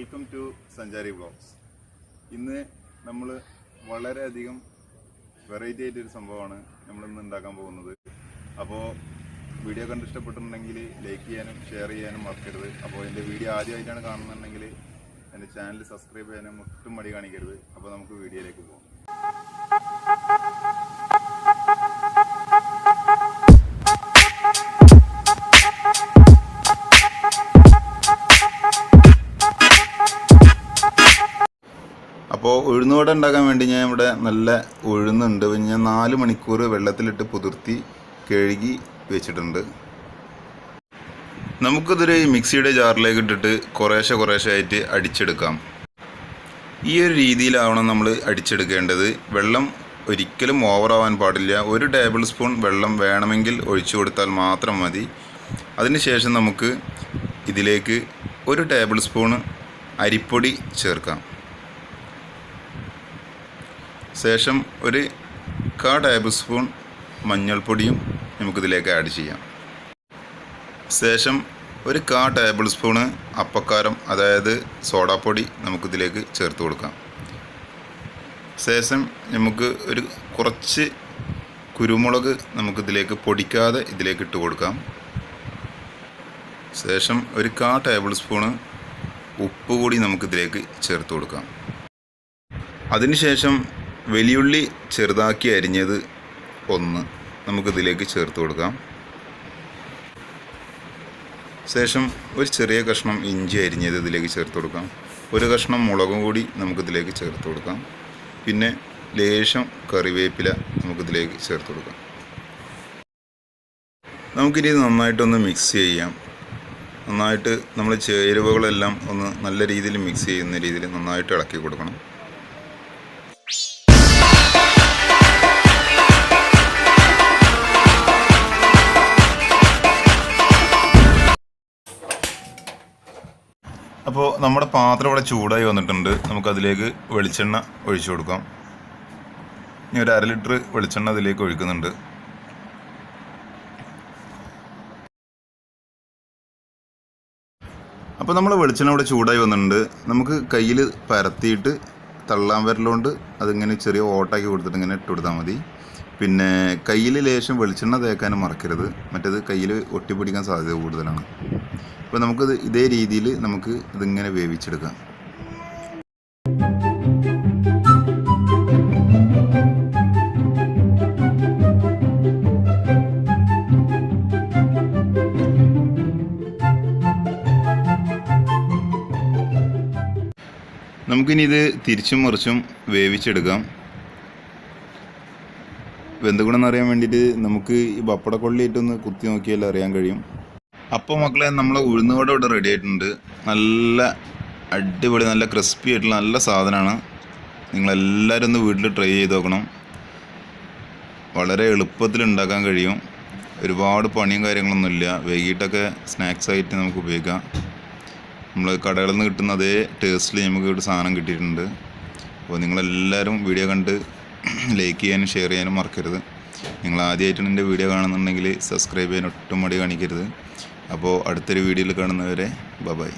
Welcome to സഞ്ചാരി blogs ഇന്ന് നമ്മൾ വളരെയധികം വെറൈറ്റി ആയിട്ടൊരു സംഭവമാണ് നമ്മൾ ഇന്ന് ഉണ്ടാക്കാൻ പോകുന്നത്. അപ്പോൾ വീഡിയോ കണ്ട് ഇഷ്ടപ്പെട്ടിട്ടുണ്ടെങ്കിൽ ലൈക്ക് ചെയ്യാനും ഷെയർ ചെയ്യാനും മറക്കരുത്. അപ്പോൾ എന്റെ വീഡിയോ ആദ്യമായിട്ടാണ് കാണുന്നുണ്ടെങ്കിൽ എന്റെ ചാനൽ സബ്സ്ക്രൈബ് ചെയ്യാനും ഒട്ടും മടി കാണിക്കരുത്. അപ്പോൾ നമുക്ക് വീഡിയോയിലേക്ക് പോകാം. അപ്പോൾ ഉഴുന്നുവട ഉണ്ടാക്കാൻ വേണ്ടി ഞാൻ ഇവിടെ നല്ല ഉഴുന്നുണ്ട്. ഞാൻ നാല് മണിക്കൂർ വെള്ളത്തിലിട്ട് പുതിർത്തി കഴുകി വെച്ചിട്ടുണ്ട്. നമുക്കിതൊരു മിക്സിയുടെ ജാറിലേക്ക് ഇട്ടിട്ട് കുറേശ്ശെ കുറേശ്ശെ ആയിട്ട് അടിച്ചെടുക്കാം. ഈ ഒരു രീതിയിലാവണം നമ്മൾ അടിച്ചെടുക്കേണ്ടത്. വെള്ളം ഒരിക്കലും ഓവറാവാൻ പാടില്ല. ഒരു ടേബിൾ സ്പൂൺ വെള്ളം വേണമെങ്കിൽ ഒഴിച്ചു കൊടുത്താൽ മാത്രം മതി. അതിനുശേഷം നമുക്ക് ഇതിലേക്ക് ഒരു ടേബിൾ സ്പൂൺ അരിപ്പൊടി ചേർക്കാം. ശേഷം ഒരു കാ ടേബിൾ സ്പൂൺ മഞ്ഞൾപ്പൊടിയും നമുക്കിതിലേക്ക് ആഡ് ചെയ്യാം. ശേഷം ഒരു കാ ടേബിൾ സ്പൂണ് അപ്പക്കാരം അതായത് സോഡാപ്പൊടി നമുക്കിതിലേക്ക് ചേർത്ത് കൊടുക്കാം. ശേഷം നമുക്ക് ഒരു കുറച്ച് കുരുമുളക് നമുക്കിതിലേക്ക് പൊടിക്കാതെ ഇതിലേക്ക് ഇട്ട് കൊടുക്കാം. ശേഷം ഒരു കാ ടേബിൾ സ്പൂണ് ഉപ്പ് കൂടി നമുക്കിതിലേക്ക് ചേർത്ത് കൊടുക്കാം. അതിനുശേഷം വലിയുള്ളി ചെറുതാക്കി അരിഞ്ഞത് ഒന്ന് നമുക്കിതിലേക്ക് ചേർത്ത് കൊടുക്കാം. ശേഷം ഒരു ചെറിയ കഷ്ണം ഇഞ്ചി അരിഞ്ഞത് ഇതിലേക്ക് ചേർത്ത് കൊടുക്കാം. ഒരു കഷ്ണം മുളകും കൂടി നമുക്കിതിലേക്ക് ചേർത്ത് കൊടുക്കാം. പിന്നെ ലേശം കറിവേപ്പില നമുക്കിതിലേക്ക് ചേർത്ത് കൊടുക്കാം. നമുക്കിനി നന്നായിട്ടൊന്ന് മിക്സ് ചെയ്യാം. നന്നായിട്ട് നമ്മൾ ചേരുവകളെല്ലാം ഒന്ന് നല്ല രീതിയിൽ മിക്സ് ചെയ്യുന്ന രീതിയിൽ നന്നായിട്ട് ഇളക്കി കൊടുക്കണം. അപ്പോൾ നമ്മുടെ പാത്രം ഇവിടെ ചൂടായി വന്നിട്ടുണ്ട്. നമുക്കതിലേക്ക് വെളിച്ചെണ്ണ ഒഴിച്ചു കൊടുക്കാം. ഇനി ഒരു അര ലിറ്റർ വെളിച്ചെണ്ണ അതിലേക്ക് ഒഴിക്കുന്നുണ്ട്. അപ്പോൾ നമ്മൾ വെളിച്ചെണ്ണ ഇവിടെ ചൂടായി വന്നിട്ടുണ്ട്. നമുക്ക് കയ്യിൽ പരത്തിയിട്ട് തള്ളാൻ വരലുകൊണ്ട് അതിങ്ങനെ ചെറിയ ഓട്ടാക്കി കൊടുത്തിട്ട് ഇങ്ങനെ ഇട്ട് കൊടുത്താൽ മതി. പിന്നെ കയ്യിൽ ലേശം വെളിച്ചെണ്ണ തേക്കാനും മറക്കരുത്. മറ്റേത് കയ്യിൽ ഒട്ടിപ്പിടിക്കാൻ സാധ്യത കൂടുതലാണ്. അപ്പോൾ നമുക്കിത് ഇതേ രീതിയിൽ നമുക്ക് ഇതിങ്ങനെ വേവിച്ചെടുക്കാം. നമുക്കിനി ഇത് തിരിച്ചും മറിച്ചും വേവിച്ചെടുക്കാം. വെന്തുകൂടെന്ന് അറിയാൻ വേണ്ടിയിട്ട് നമുക്ക് ഈ പപ്പടക്കൊള്ളിയിട്ടൊന്ന് കുത്തി നോക്കിയാൽ അറിയാൻ കഴിയും. അപ്പോൾ മക്കളെ നമ്മൾ ഉഴുന്നുവട ഇവിടെ റെഡി ആയിട്ടുണ്ട്. നല്ല അടിപൊളി നല്ല ക്രിസ്പി ആയിട്ടുള്ള നല്ല സാധനമാണ്. നിങ്ങളെല്ലാവരും ഒന്ന് വീട്ടിൽ ട്രൈ ചെയ്ത് നോക്കണം. വളരെ എളുപ്പത്തിൽ ഉണ്ടാക്കാൻ കഴിയും. ഒരുപാട് പണിയും കാര്യങ്ങളൊന്നുമില്ല വൈകിട്ടൊക്കെ സ്നാക്സ് ആയിട്ട് നമുക്ക് ഉപയോഗിക്കാം. നമ്മൾ കടകളിൽ നിന്ന് കിട്ടുന്ന അതേ ടേസ്റ്റിൽ നമുക്ക് ഇവിടെ സാധനം കിട്ടിയിട്ടുണ്ട്. അപ്പോൾ നിങ്ങളെല്ലാവരും വീഡിയോ കണ്ട് ലൈക്ക് ചെയ്യാനും ഷെയർ ചെയ്യാനും മറക്കരുത്. നിങ്ങൾ ആദ്യമായിട്ടാണ് എന്റെ വീഡിയോ കാണുന്നുണ്ടെങ്കിൽ സബ്സ്ക്രൈബ് ചെയ്യാൻ ഒട്ടും മടി കാണിക്കരുത്. അപ്പോൾ അടുത്തൊരു വീഡിയോയിൽ കാണുന്നവരെ ബൈ